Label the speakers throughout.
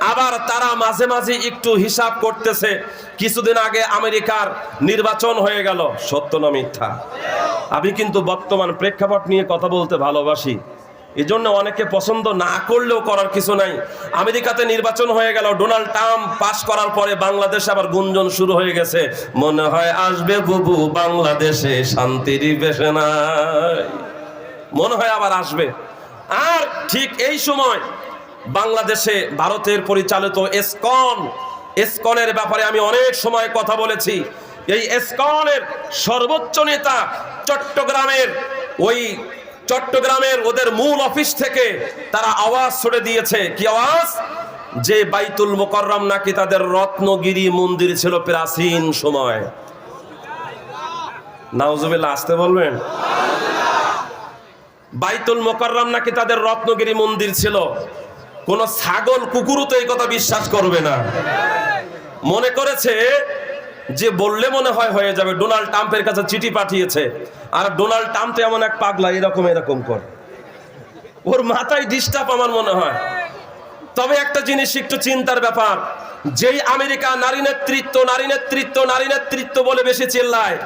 Speaker 1: আবার তারা মাঝে মাঝে একটু হিসাব করতেছে। কিছুদিন আগে আমেরিকার নির্বাচন হয়ে গেল। সত্য না মিথ্যা? আমি কিন্তু বর্তমান প্রেক্ষাপট নিয়ে কথা বলতে ভালোবাসি। এই জন্য অনেকে পছন্দ না করলেও করার কিছু নাই। আমেরিকাতে নির্বাচন হয়ে গেল। ডোনাল্ড ট্রাম্প পাশ করার পরে বাংলাদেশে আবার গুঞ্জন শুরু হয়ে গেছে। মনে হয় আসবে বুবু, বাংলাদেশে শান্তির বেশে নাই মনে হয় আবার আসবে। আর ঠিক এই সময় বাংলাদেশে ভারতের পরিচালিত এসকন। এসকনের ব্যাপারে আমি অনেক সময় কথা বলেছি। এই এসকনের সর্বোচ্চ নেতা চট্টগ্রামের, ওই চট্টগ্রামের ওদের মূল অফিস থেকে তারা আওয়াজ ছড়ে দিয়েছে। কি আওয়াজ? যে বাইতুল মোকররম নাকি তাদের রত্নগিরি মন্দির ছিল প্রাচীন সময়। নাউজুবিল্লাহ, আসতে বলবেন? বাইতুল মোকাররম নাকি তাদের রত্নগিরি মন্দির ছিল? কোন ছাগল, কুকুরও তো এই কথা বিশ্বাস করবে না। মনে করেছে যে বললে মনে হয় হয়ে যাবে, ডোনাল্ড ট্রাম্পের কাছে চিঠি পাঠিয়েছে। আর ডোনাল্ড ট্রাম্প তো এমন এক পাগলা, এরকম এরকম করে। ওর মাথায় ডিস্টার্ব আমার মনে হয়। তবে একটা জিনিস একটু চিন্তার ব্যাপার, যেই আমেরিকা নারী নেতৃত্ব নারী নেতৃত্ব নারী নেতৃত্ব বলে বেশি চিল্লায়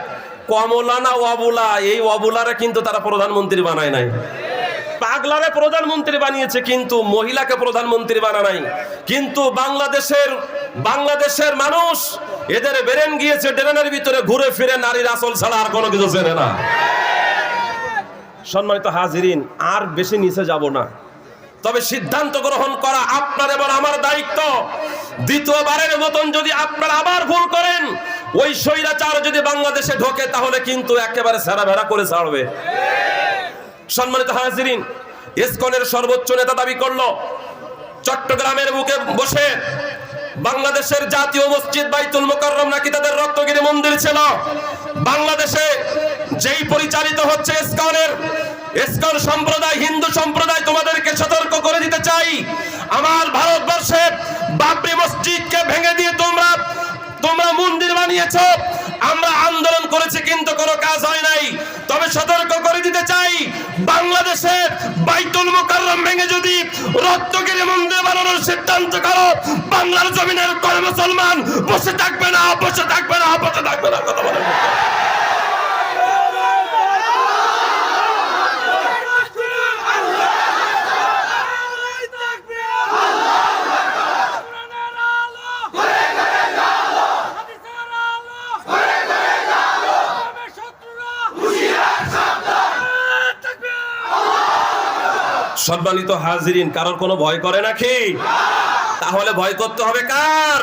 Speaker 1: কমলা না অবুলা এই অবুলারে কিন্তু তারা প্রধানমন্ত্রী বানায় নাই। পাগলারে প্রধানমন্ত্রী বানিয়েছে, কিন্তু মহিলাকে প্রধানমন্ত্রী বানা নাই। কিন্তু বাংলাদেশের বাংলাদেশের মানুষ এদের বেরেন গিয়েছে, ড্রেনের ভিতরে ঘুরে ফিরে নারীর আসল ছাড়া আর কোনো কিছু চেনে না। সম্মানিত হাজিরিন, আর বেশি নিচে যাব না। তবে সিদ্ধান্ত গ্রহণ করা আপনার এবং আমার দায়িত্ব। দ্বিতীয়বারের মতন যদি আপনারা আবার ভুল করেন, ওই স্বৈরাচার যদি বাংলাদেশে ঢোকে, তাহলে কিন্তু একেবারে সেরা ভেড়া করে ছাড়বে। সম্মানিত হাজিরিন, ইসকনের সর্বোচ্চ নেতা দাবি করল, চট্টগ্রামের বুকে বসে বাংলাদেশের জাতীয় মসজিদ বাইতুল মোকাররম নাকি তাদের রত্নগিরি মন্দির ছিল? বাংলাদেশে যেই পরিচালিত হচ্ছে ইসকনের, ইসকন সম্প্রদায়, হিন্দু সম্প্রদায়, তোমাদেরকে সতর্ক করে দিতে চাই। আমার ভারতবর্ষে বাবরি মসজিদকে ভেঙে দিয়ে তোমরা তোমরা মন্দির বানিয়েছো। আমরা আন্দোলন করেছি কিন্তু কোনো কাজ হয় নাই। তবে সতর্ক রক্তগিরি মন্দির বানানোর সিদ্ধান্ত করো। বাংলার জমিনের কোন মুসলমান বসে থাকবে না, বসে থাকবে না, বসে সম্মানিত হাজিরিন কারোর কোনো ভয় করে নাকি? তাহলে ভয় করতে হবে কার?